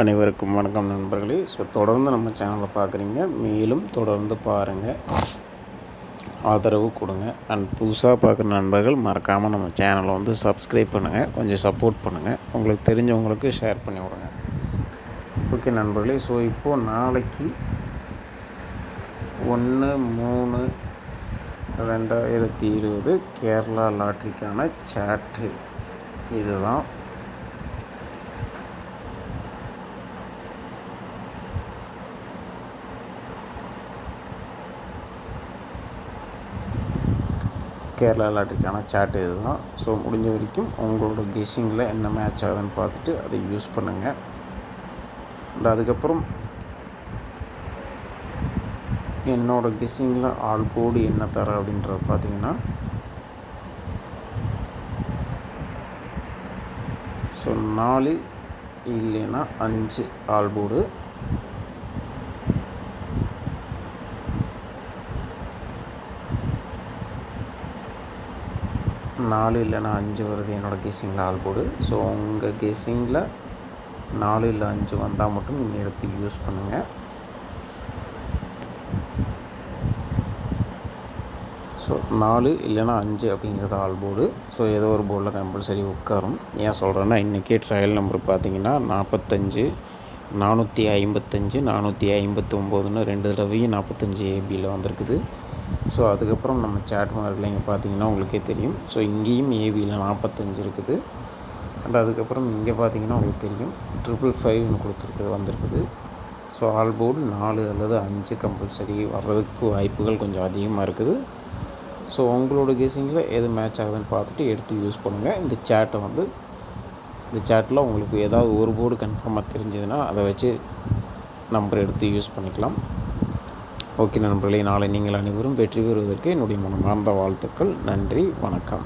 அனைவருக்கும் வணக்கம் நண்பர்களே. ஸோ தொடர்ந்து நம்ம சேனலை பார்க்குறீங்க மேலும் தொடர்ந்து பாருங்கள் ஆதரவு கொடுங்க. அண்ட் புதுசாக பார்க்குற நண்பர்கள் மறக்காமல் நம்ம சேனலை வந்து சப்ஸ்கிரைப் பண்ணுங்கள் கொஞ்சம் சப்போர்ட் பண்ணுங்கள் உங்களுக்கு தெரிஞ்சவங்களுக்கு ஷேர் பண்ணி விடுங்க. ஓகே நண்பர்களே. ஸோ இப்போது நாளைக்கு ஒன்று மூணு ரெண்டாயிரத்தி இருபது கேரளா லாட்ரிக்கான சாட்டு இதுதான் கேரளா லாட்ரிக்கான சாட் இது தான் ஸோ முடிஞ்ச வரைக்கும் உங்களோட கெஸ்ஸிங்கில் என்ன மேட்ச் ஆகுதுன்னு பார்த்துட்டு அதை யூஸ் பண்ணுங்கள் அண்ட் அதுக்கப்புறம் என்னோடய கெஸ்ஸிங்கில் ஆள் கோடு என்ன தர அப்படின்றத பார்த்தீங்கன்னா ஸோ நாலு இல்லைன்னா அஞ்சு ஆல் போர்டு நாலு இல்லைன்னா அஞ்சு வருது என்னோடய கெஸ்ஸிங்கில் ஆள் போடு. ஸோ உங்கள் கெஸ்ஸிங்கில் நாலு இல்லை அஞ்சு வந்தால் மட்டும் நீங்கள் எடுத்து யூஸ் பண்ணுங்கள் ஸோ நாலு இல்லைன்னா அஞ்சு அப்படிங்கிறது ஆல் போர்டு ஸோ ஏதோ ஒரு போர்டில் கம்பல்சரி உட்காரும். ஏன் சொல்கிறேன்னா இன்றைக்கே ட்ரையல் நம்பர் பார்த்தீங்கன்னா நாற்பத்தஞ்சு நானூற்றி ஐம்பத்தஞ்சு நானூற்றி ஐம்பத்தொம்போதுன்னு ரெண்டு தடவையும் நாற்பத்தஞ்சு ஏபியில் வந்திருக்குது. ஸோ அதுக்கப்புறம் நம்ம சேட் மார்க்கில் இங்கே பார்த்தீங்கன்னா உங்களுக்கே தெரியும். ஸோ இங்கேயும் ஏபியில் நாற்பத்தஞ்சு இருக்குது. அண்ட் அதுக்கப்புறம் இங்கே பார்த்தீங்கன்னா உங்களுக்கு தெரியும். ட்ரிபிள் ஃபைவ்னு கொடுத்துருக்குது வந்திருக்குது. ஸோ ஆல் போர்டு நாலு அல்லது அஞ்சு கம்பல்சரி வர்றதுக்கு வாய்ப்புகள் கொஞ்சம் அதிகமாக இருக்குது. ஸோ உங்களோட கேசிங்கில் எது மேட்ச் ஆகுதுன்னு பார்த்துட்டு எடுத்து யூஸ் பண்ணுங்கள் இந்த சேட்டை வந்து இந்த சேட்டில் உங்களுக்கு ஏதாவது ஒரு போர்டு கன்ஃபார்மாக தெரிஞ்சதுன்னா அதை வச்சு நம்பர் எடுத்து யூஸ் பண்ணிக்கலாம். ஓகே நண்பர்களே நாளை நீங்கள் அனைவரும் வெற்றி பெறுவதற்கு என்னுடைய மனமார்ந்த வாழ்த்துக்கள். நன்றி வணக்கம்.